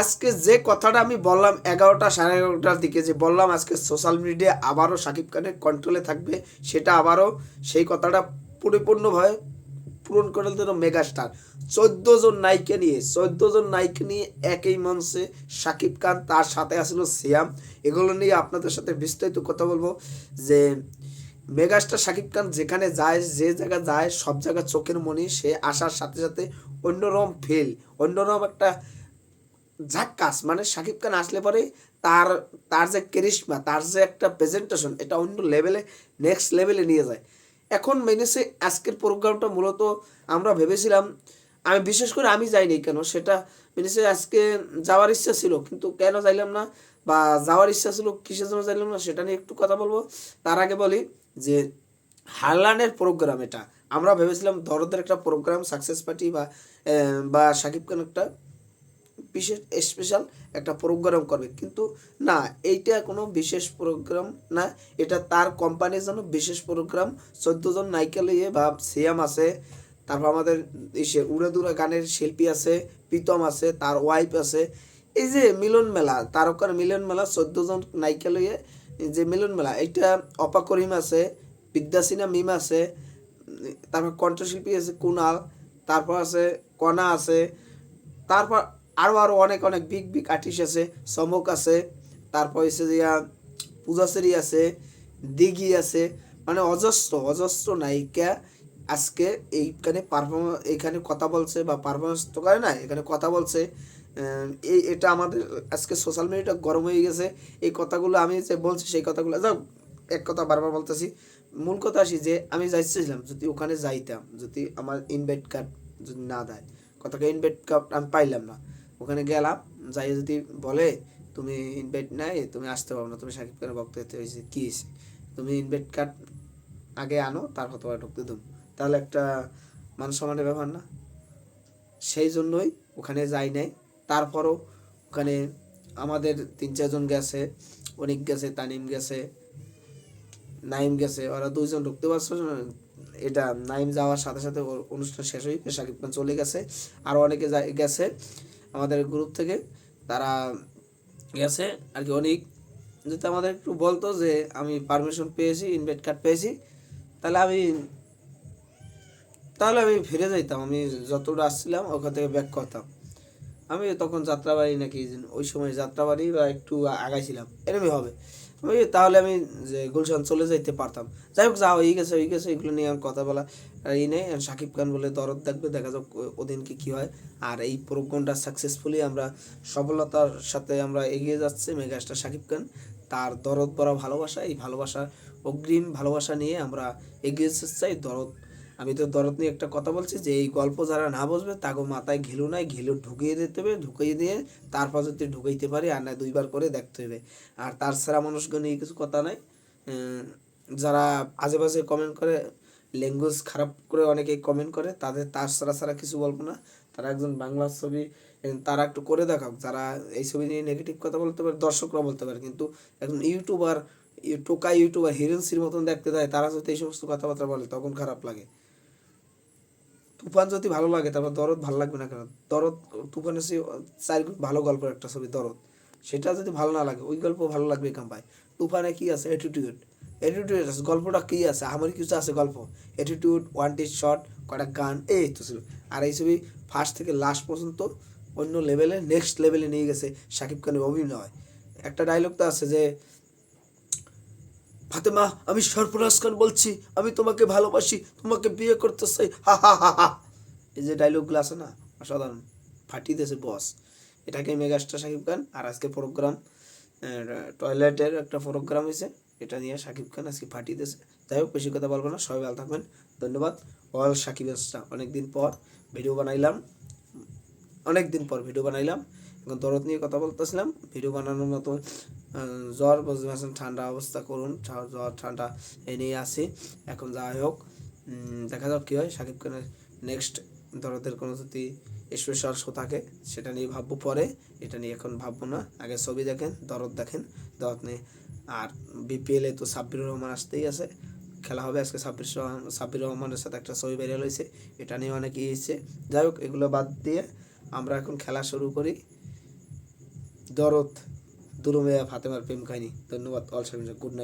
আজকে যে কথাটা আমি বললাম এগারোটা সাড়ে এগারোটার দিকে যে বললাম আজকে সোশ্যাল মিডিয়া আবারও শাকিব খানের কন্ট্রোলে থাকবে, সেটা আবারও সেই কথাটা পরিপূর্ণভাবে পূরণ করে দিল মেগাস্টার চোদ্দ জন নায়িকা নিয়ে, চোদ্দ জন নায়িকা নিয়ে একই মঞ্চে শাকিব খান, তার সাথে আসলো সিয়াম। এগুলো নিয়ে আপনাদের সাথে বিস্তারিত কথা বলব যে মেগাস্টার শাকিব খান যেখানে যায়, যে জায়গায় যায়, সব জায়গায় চোখের মনি, সে আসার সাথে সাথে অন্যরকম ফিল অন্যরকম একটা ঝাক্কাস মানে শাকিব খান আসলে পরে তার তার যে কেরিশমা তার যে একটা প্রেজেন্টেশন এটা অন্য লেভেলে নেক্সট লেভেলে নিয়ে যায়। এখন মেনেছে আজকের প্রোগ্রামটা মূলত আমরা ভেবেছিলাম, আমি বিশেষ করে আমি যাইনি কেন, সেটা মেনেছে আজকে যাওয়ার ইচ্ছা ছিল, কিন্তু কেন যাইলাম না বা যাওয়ার ইচ্ছা ছিল, কিসের জন্য যাইলাম না, সেটা নিয়ে একটু কথা বলব। তার আগে বলি যে হারলানের প্রোগ্রাম এটা, আমরা ভেবেছিলাম দরদের একটা প্রোগ্রাম সাকসেস পার্টি বা বা শাকিব খান একটা বিশেষ স্পেশাল একটা প্রোগ্রাম করবে। কিন্তু না, এইটা কোনো বিশেষ প্রোগ্রাম না, এটা তার কোম্পানির জন্য বিশেষ প্রোগ্রাম চোদ্দ জন নায়িকা লিয়ে বা সিয়াম আছে, তারপর আমাদের ইসে উড়ে দূরে গানের শিল্পী আছে, প্রীতম আছে, তার ওয়াইফ আছে। এই যে মিলন মেলা, তারকার মিলন মেলা, চোদ্দ জন নায়িকা লইয়ে যে মিলন মেলা এটা অপা করিম আছে বিদ্যাসিনা মিম আছে তারপর কণ্ঠশিল্পী আছে কুনাল, তারপর আছে কণা আছে, তারপর আরও আরও অনেক অনেক বিগ বিগ আর্টিস্ট আছে। চমক আছে, তারপর হচ্ছে যে পূজাশ্রী আছে, দিঘি আছে। মানে অজস্র অজস্র নায়িকা আজকে এইখানে পারফরমেন্স এইখানে কথা বলছে বা পারফরমেন্স তো করে না, এখানে কথা বলছে। এই, এটা আমাদের আজকে সোশ্যাল মিডিয়াটা গরম হয়ে গেছে। এই কথাগুলো আমি যে বলছি, সেই কথাগুলো যাও এক কথা বারবার বলতেছি। মূল কথা আসি যে, আমি যাইছিলাম যদি ওখানে যাইতাম, যদি আমার ইনভাইট কার্ড যদি না দেয়, কথাকে ইনভাইট কার্ড আমি পাইলাম না। ওখানে গেলাম, যাই যদি বলে, তুমি ইনভাইট নাই, তুমি আসতে পারো না। তুমি সাকিব খানের বক্তব্য হতে হয়েছে, কী তুমি ইনভাইট কার্ড আগে আনো, তারপর তোমার ঢুকতে দেবো। তাহলে একটা মান সম্মানের ব্যাপার না। সেই জন্যই ওখানে যাই নাই। তারপরও ওখানে আমাদের তিন চারজন গেছে, অনেক গেছে, তানিম গেছে, নাইম গেছে, ওরা দুইজন ঢুকতে পারছ এটা নাইম যাওয়ার সাথে সাথে অনুষ্ঠান শেষ হয়ে শাকিব খান চলে গেছে। আরও অনেকে গেছে। আমাদের গ্রুপ থেকে তারা গেছে আর কি অনেক। যদি আমাদের একটু বলতো যে আমি পারমিশন পেয়েছি ইনভাইট কার্ড পেয়েছি, তাহলে আমি তাহলে আমি ফিরে যাইতাম। আমি যতটা আসছিলাম ওখান থেকে ব্যাক করতাম। আমি তখন যাত্রাবাড়ি নাকি ওই সময় যাত্রাবাড়ি বা একটু আগাইছিলাম। এরমই হবে। আমি তাহলে আমি যে গুলশান চলে যাইতে পারতাম। যাই হোক, যা হয়ে গেছে হয়ে গেছে, এগুলো নিয়ে আর কথা বলা ই নেই। সাকিব খান বলে দরদ দেখবে দেখা যাক ওদিন ওদিনকে কি হয়। আর এই প্রোগ্রামটা সাকসেসফুলি আমরা সফলতার সাথে আমরা এগিয়ে যাচ্ছি মেগাস্টার সাকিব খান। তার দরদ পরা ভালোবাসা, এই ভালোবাসা অগ্রিম ভালোবাসা নিয়ে আমরা এগিয়ে যেতে চাই দরদ আমি তো দরদ নিয়ে একটা কথা বলছি যে, এই গল্প যারা না বুঝবে তাকে মাথায় ঘিলু নাই, ঘিলু ঢুকিয়ে দিতে হবে, ঢুকিয়ে দিয়ে তারপর যদি ঢুকাইতে পারি আর না দুইবার করে দেখতে হবে। আর তার ছাড়া মানুষকে নিয়ে কিছু কথা নাই। যারা বাজে কমেন্ট করে ল্যাঙ্গুয়েজ খারাপ করে অনেকে কমেন্ট করে, তাদের তার ছাড়া ছাড়া কিছু বলব না। তারা একজন বাংলা ছবি তারা একটু করে দেখাক। যারা এই ছবি নিয়ে নেগেটিভ কথা বলতে পারে দর্শকরা বলতে পারে। কিন্তু একজন ইউটিউবার ইউ- টোকা ইউটিউবার হিরেন্সির মতন দেখতে দেয় তারা যদি এই সমস্ত কথাবার্তা বলে, তখন খারাপ লাগে। তুফান যদি ভালো লাগে, তারপর দরদ ভালো লাগবে না কেন? দরদ তুফানের সে চার ভালো গল্পের একটা ছবি, দরদ। সেটা যদি ভালো না লাগে, ওই গল্প ভালো লাগবে কাম্পায় তুফানে কি আছে? অ্যাটিটিউড অ্যাটিটিউড আছে, গল্পটা কি আছে? আমার কিছু আছে গল্প। অ্যাটিটিউড ওয়ান টি শট কটা গান, এই তো ছিল আর এই ছবি ফার্স্ট থেকে লাস্ট পর্যন্ত অন্য লেভেলে নেক্সট লেভেলে নিয়ে গেছে শাকিব খানের অভিনয়। একটা ডায়লগ তো আছে যে ফাতেমা, আমি সরফরাজ খান বলছি, আমি তোমাকে ভালোবাসি, তোমাকে বিয়ে করতে চাই। হা হা হা হা। এই যে ডায়লগগুলো আছে না, অসাধারণ। ফাটিয়ে দিয়েছে বস এটাকে মেগাস্টার শাকিব খান, আর আজকে প্রোগ্রাম টয়লেটের একটা প্রোগ্রাম হয়েছে। এটা নিয়ে শাকিব খান আজকে ফাটিয়ে দিয়েছে। যাই হোক, বেশি কথা বলব না, সবাই ভালো থাকবেন। ধন্যবাদ। অল সাকিব অনেক দিন পর ভিডিও বানাইলাম। অনেক দিন পর ভিডিও বানাইলাম। এখন দরদ নিয়ে কথা বলতেছিলাম। ভিডিও বানানোর মতো জ্বর পারছেন, ঠান্ডা অবস্থা করুন জ্বর, ঠান্ডা এ নিয়ে আসি। এখন যাই হোক দেখা যাক কী হয়। সাকিব খানের নেক্সট দরদের কোনো যদি স্পেশাল শো থাকে, সেটা নিয়ে ভাববো পরে। এটা নিয়ে এখন ভাববো না। আগে ছবি দেখেন, দরদ দেখেন। দরদ নিয়ে আর বিপিএলে তো সাব্বির রহমান আসতেই আছে। খেলা হবে আজকে সাব্বির সাব্বির রহমানের সাথে একটা ছবি বেরিয়ে হয়েছে। এটা নিয়ে অনেক ইয়ে হয়েছে যাই হোক, এগুলো বাদ দিয়ে আমরা এখন খেলা শুরু করি। দরদ দুরুমিয়া ফাতেমার প্রেম কাহিনী। ধন্যবাদ অল গুড নাইট।